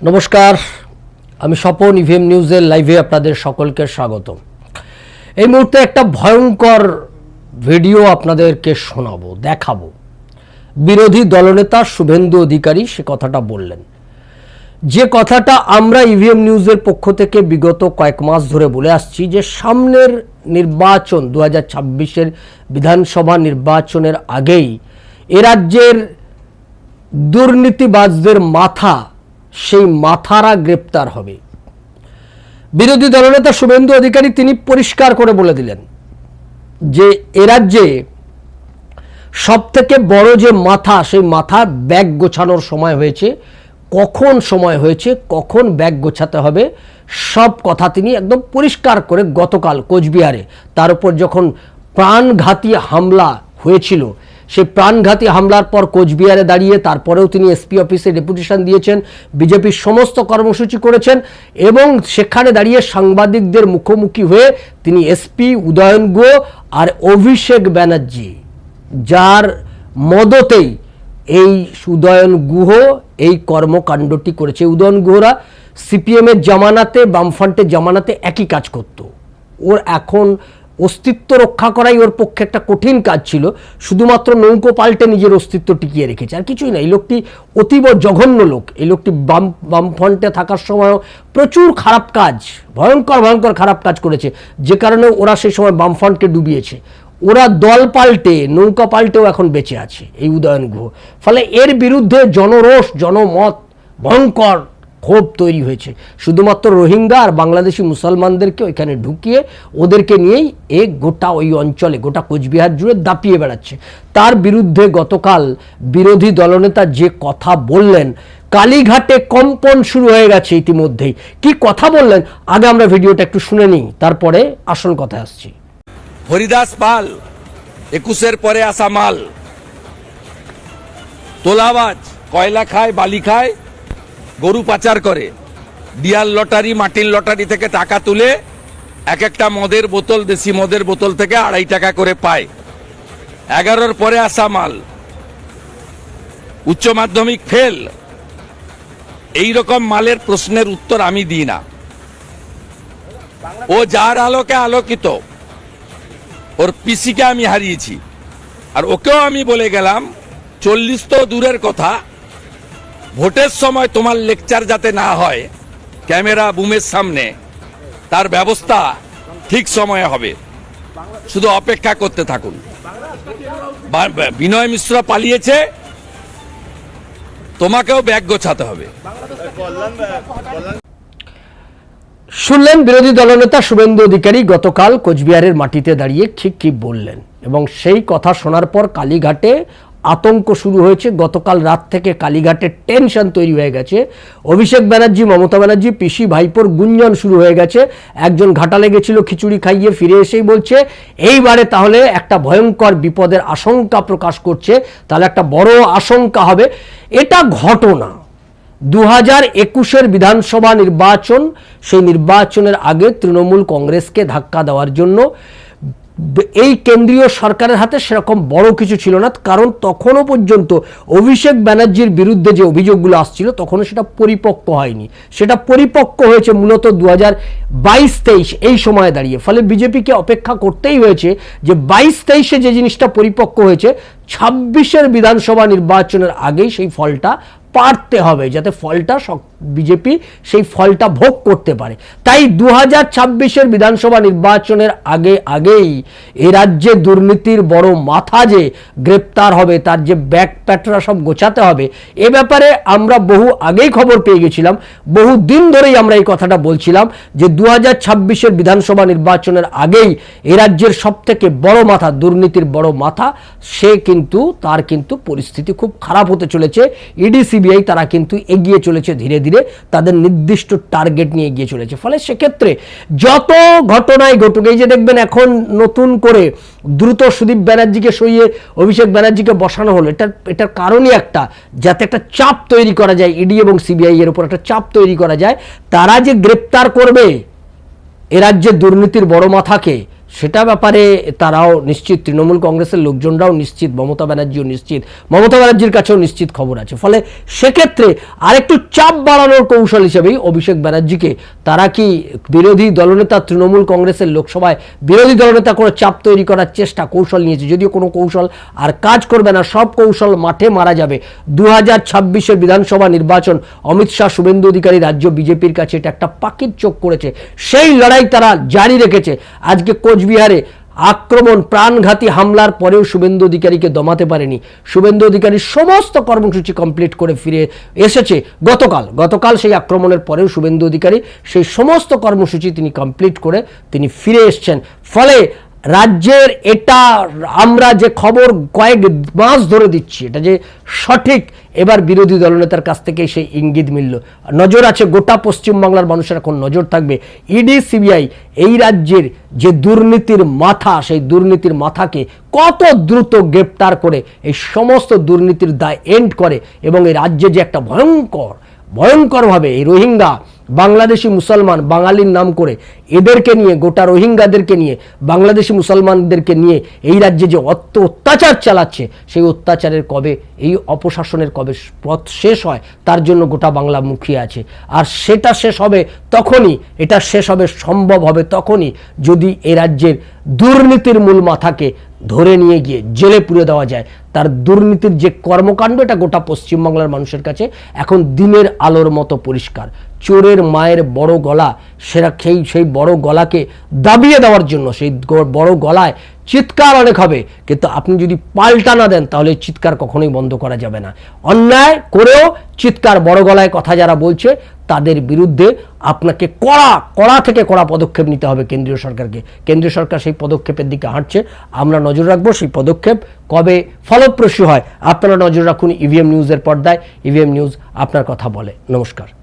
নমস্কার, আমি স্বপন ইভিএম নিউজের লাইভে আপনাদের সকলকে স্বাগত এই মুহূর্তে একটা ভয়ঙ্কর ভিডিও আপনাদেরকে শোনাবো, দেখাবো। বিরোধী দলনেতা শুভেন্দু অধিকারী সে কথাটা বললেন। যে কথাটা আমরা ইভিএম নিউজের পক্ষ থেকে বিগত কয়েক মাস ধরে বলে আসছি যে সামনের নির্বাচন দু হাজার বিধানসভা নির্বাচনের আগেই এ রাজ্যের দুর্নীতিবাজদের মাথা সেই মাথারা গ্রেপ্তার হবে। বিরোধী দলনেতা শুভেন্দু অধিকারী তিনি পরিষ্কার করে বলে দিলেন যে, এ রাজ্যে সব থেকে বড় যে মাথা, সেই মাথা ব্যাগ গোছানোর সময় হয়েছে। কখন সময় হয়েছে, কখন ব্যাগ গোছাতে হবে, সব কথা তিনি একদম পরিষ্কার করে গতকাল কোচবিহারে, তার উপর যখন প্রাণঘাতী হামলা হয়েছিল সেই প্রাণঘাতী হামলার পর কোচবিহারে দাঁড়িয়ে তারপরেও তিনি এসপি অফিসে ডেপুটেশন দিয়েছেন বিজেপির সমস্ত কর্মসূচি করেছেন এবং সেখানে দাঁড়িয়ে সাংবাদিকদের মুখোমুখি হয়ে তিনি এসপি উদয়ন গো আর অভিষেক ব্যানার্জি, যার মদতেই এই উদয়ন গুহ এই কর্মকাণ্ডটি করেছে। উদয়ন গুহরা সিপিএমের জামানাতে, বামফ্রন্টের জামানাতে একই কাজ করত। ওর এখন অস্তিত্ব রক্ষা করাই ওর পক্ষে একটা কঠিন কাজ ছিল। শুধুমাত্র নৌকো পাল্টে নিজের অস্তিত্ব টিকিয়ে রেখেছে। আর কিছুই না, এই লোকটি অতীব জঘন্য লোক। এই লোকটি বাম, বামফ্রন্টে থাকার সময়ও প্রচুর খারাপ কাজ, ভয়ঙ্কর ভয়ঙ্কর খারাপ কাজ করেছে। যে কারণে ওরা সেই সময় বামফ্রন্টকে ডুবিয়েছে। ওরা দল পাল্টে, নৌকা পাল্টেও এখন বেঁচে আছে এই উদয়ন গুহ ফলে এর বিরুদ্ধে জনরোষ, জনমত ভয়ঙ্কর। ক্ষোভ তৈরি হয়েছে। শুধুমাত্র রোহিঙ্গা আর বাংলাদেশি মুসলমানদেরকে ওইখানে ঢুকিয়ে ওদেরকে নিয়েই এ গোটা ওই অঞ্চলে, গোটা কোচবিহার জুড়ে দাপিয়ে বেড়াচ্ছে। তার বিরুদ্ধে গতকাল বিরোধী দলনেতা যে কথা বললেন, কালীঘাটে কম্পন শুরু হয়ে গেছে ইতিমধ্যেই। কি কথা বললেন? আগে আমরা ভিডিওটা একটু শুনে নিই, তারপরে আসল কথায় আসছি। হরিদাস পাল, একুশের পরে আসা মাল। তোলাবাজ, কয়লা খায়, বালি খায় গরু পাচার করে। ডিয়াল লটারি, মাটির লটারি থেকে টাকা তুলে এক একটা মদের বোতল, দেশি মদের বোতল থেকে আড়াই টাকা করে পায়। এগারোর পরে আসা মাল। উচ্চ মাধ্যমিক ফেল। এই রকম মালের প্রশ্নের উত্তর আমি দিই না। ও যার আলোকে আলোকিত, ওর পিসিকে আমি হারিয়েছি। আর ওকেও আমি বলে গেলাম, চল্লিশ তো দূরের কথা ভোটের সময় তোমার লেকচার যাতে না হয়, ক্যামেরা বুমের সামনে, তার ব্যবস্থা ঠিক সময়ে হবে। শুধু অপেক্ষা করতে থাকুন। বিনয় মিশ্র পালিয়েছে, তোমাকেও ব্যাগ গোছাতে হবে। শুনলেন বিরোধী দলনেতা শুভেন্দু অধিকারী গতকাল কোচবিহারের মাটিতে দাঁড়িয়ে ঠিক কি বললেন, এবং সেই কথা শোনার পর কালীঘাটে আতঙ্ক শুরু হয়েছে। গতকাল রাত থেকে কালীঘাটে টেনশন তৈরি হয়ে গেছে। অভিষেক ব্যানার্জি, মমতা ব্যানার্জি, পিসি ভাইপোর গুঞ্জন শুরু হয়ে গেছে। একজন ঘাটালে গেছিল, খিচুড়ি খাইয়ে ফিরে এসেই বলছে, এইবারে তাহলে একটা ভয়ঙ্কর বিপদের আশঙ্কা প্রকাশ করছে। তাহলে একটা বড় আশঙ্কা হবে। এটা ঘটনা। দু হাজার একুশের বিধানসভা নির্বাচন, সেই নির্বাচনের আগে তৃণমূল কংগ্রেসকে ধাক্কা দেওয়ার জন্য এই কেন্দ্রীয় সরকারের হাতে সেরকম বড় কিছু ছিল না। কারণ তখনও পর্যন্ত অভিষেক ব্যানার্জির বিরুদ্ধে যে অভিযোগগুলো আসছিল, তখনও সেটা পরিপক্ক হয়নি। সেটা পরিপক্ক হয়েছে মূলত দু হাজার বাইশ তেইশ এই সময়ে দাঁড়িয়ে। ফলে বিজেপিকে অপেক্ষা করতেই হয়েছে যে বাইশ তেইশে যে জিনিসটা পরিপক্ক হয়েছে, ছাব্বিশের বিধানসভা নির্বাচনের আগেই সেই ফলটা পারতে হবে যাতে ফলটা বিজেপি সেই ফলটা ভোগ করতে পারে। তাই দু হাজার ছাব্বিশের বিধানসভা নির্বাচনের আগে আগেই এ রাজ্যে দুর্নীতির বড় মাথা যে গ্রেপ্তার হবে, তার যে ব্যাক প্যাটরা সব গোছাতে হবে, এ ব্যাপারে আমরা বহু আগেই খবর পেয়ে গেছিলাম। বহু দিন ধরেই আমরা এই কথাটা বলছিলাম যে দু হাজার ছাব্বিশের বিধানসভা নির্বাচনের আগেই এ রাজ্যের সব থেকে বড় মাথা, দুর্নীতির বড় মাথা, সে কিন্তু, তার কিন্তু পরিস্থিতি খুব খারাপ হতে চলেছে। ইডি সিবিআই তারা কিন্তু এগিয়ে চলেছে ধীরে ধীরে, তাদের নির্দিষ্ট টার্গেট নিয়ে এগিয়ে চলেছে। ফলে সেক্ষেত্রে যত ঘটনায় ঘটুক, এই যে দেখবেন এখন নতুন করে দ্রুত সুদীপ ব্যানার্জিকে সইয়ে অভিষেক ব্যানার্জিকে বসানো হলো, এটার এটার কারণই একটা, যাতে একটা চাপ তৈরি করা যায়, ইডি এবং সিবিআই এর উপর একটা চাপ তৈরি করা যায়। তারা যে গ্রেপ্তার করবে, এ রাজ্যের দুর্নীতির বড় মাথাকে সেটা ব্যাপারে তারাও নিশ্চিত, তৃণমূল কংগ্রেসের লোকজনরাও নিশ্চিত, মমতা ব্যানার্জিও নিশ্চিত, মমতা ব্যানার্জির কাছেও নিশ্চিত খবর আছে। ফলে সেক্ষেত্রে আরেকটু চাপ বাড়ানোর কৌশল হিসেবেই অভিষেক ব্যানার্জিকে তারা কি বিরোধী দলনেতা, তৃণমূল কংগ্রেসের লোকসভায় বিরোধী দলনেতা করে চাপ তৈরি করার চেষ্টা, কৌশল নিয়েছে? যদিও কোনো কৌশল আর কাজ করবে না, সব কৌশল মাঠে মারা যাবে। দু হাজার ছাব্বিশের বিধানসভা নির্বাচন, অমিত শাহ শুভেন্দু অধিকারী রাজ্য বিজেপির কাছে এটা একটা পাখির চোখ করেছে। সেই লড়াই তারা জারি রেখেছে। আজকে কোচবিহারে আক্রমণ, প্রাণঘাতী হামলার পরেও শুভেন্দু অধিকারীকে দমাতে পারেনি। শুভেন্দু অধিকারীর সমস্ত কর্মসূচি কমপ্লিট করে ফিরে এসেছে গতকাল। গতকাল সেই আক্রমণের পরেও শুভেন্দু অধিকারী সেই সমস্ত কর্মসূচি তিনি কমপ্লিট করে তিনি ফিরে এসছেন। ফলে রাজ্যের এটা আমরা যে খবর কয়েক মাস ধরে দিচ্ছি, এটা যে সঠিক, এবার বিরোধী দলনেতার কাছ থেকে সেই ইঙ্গিত মিলল। নজর আছে গোটা পশ্চিমবাংলার মানুষের, এখন নজর থাকবে। ইডি, সিবিআই এই রাজ্যের যে দুর্নীতির মাথা, সেই দুর্নীতির মাথাকে কত দ্রুত গ্রেপ্তার করে, এই সমস্ত দুর্নীতির দায় এন্ড করে এবং এই রাজ্যে যে একটা ভয়ঙ্কর, ভয়ঙ্করভাবে এই রোহিঙ্গা বাংলাদেশি মুসলমান বাঙালির নাম করে এদেরকে নিয়ে, গোটা রোহিঙ্গাদেরকে নিয়ে, বাংলাদেশি মুসলমানদেরকে নিয়ে এই রাজ্যে যে অত্য অত্যাচার চালাচ্ছে, সেই অত্যাচারের কবে, এই অপশাসনের কবে পথ শেষ হয়, তার জন্য গোটা বাংলা মুখিয়ে আছে। আর সেটা শেষ হবে তখনই, এটা শেষ হবে, সম্ভব হবে তখনই যদি এ রাজ্যের দুর্নীতির মূল মাথাকে ধরে নিয়ে গিয়ে জেলে পুড়ে দেওয়া যায়। তার দুর্নীতির যে কর্মকাণ্ড, এটা গোটা পশ্চিমবাংলার মানুষের কাছে এখন দিনের আলোর মতো পরিষ্কার। চোরের মায়ের বড় গলা, সেরা সেই সেই বড় গলাকে দাবিয়ে দেওয়ার জন্য, সেই বড় গলায় চিৎকার অনেক হবে। কিন্তু আপনি যদি পাল্টা না দেন, তাহলে চিৎকার কখনোই বন্ধ করা যাবে না। অন্যায় করেও চিৎকার বড় গলায় কথা যারা বলছে, তাদের বিরুদ্ধে আপনাকে কড়া কড়া থেকে কড়া পদক্ষেপ নিতে হবে কেন্দ্রীয় সরকারকে। কেন্দ্রীয় সরকার সেই পদক্ষেপের দিকে হাঁটছে। আমরা নজর রাখব সেই পদক্ষেপ কবে ফলপ্রসূ হয়। আপনারা নজর রাখুন ইভিএম নিউজের পর্দায়। ইভিএম নিউজ আপনার কথা বলে। নমস্কার।